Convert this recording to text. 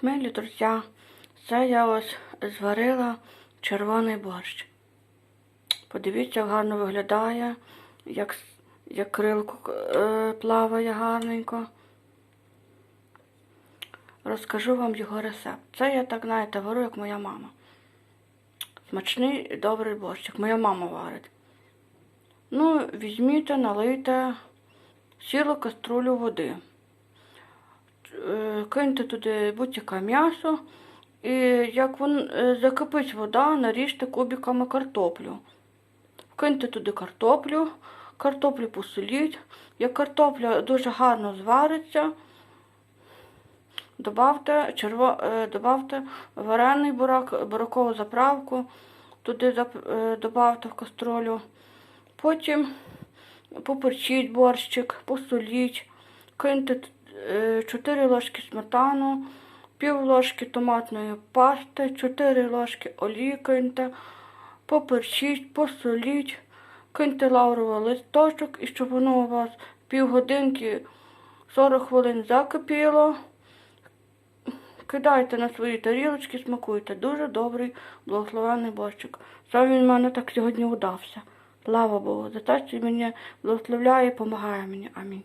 Смілі, друзі, це я ось зварила червоний борщ. Подивіться, як гарно виглядає, як, як крилко е, плаває гарненько. Розкажу вам його рецепт. Це я так, знаєте, варю, як моя мама. Смачний і добрий борщ, як моя мама варить. Ну, візьміть, налийте цілу каструлю води. Е, Киньте туди будь-яке м'ясо. І як вон, е, закипить вода, наріжте кубиками картоплю. Киньте туди картоплю, картоплю посоліть. Як картопля дуже гарно звариться, добавте, черво, е, добавте варений бурак, буракову заправку, туди добавте в каструлю. Потім поперчіть борщик, посоліть, киньте 4 ложки сметану, пів ложки томатної пасти, 4 ложки олії киньте, поперчіть, посоліть, киньте лавровий листочок і щоб воно у вас півгодинки 40 хвилин закипіло. Кидайте на свої тарілочки, смакуйте. Дуже добрий, благословенний борщик. Сам він в мене так сьогодні удався. Слава Богу, за те, що мені благословляє і допомагає мені. Амінь.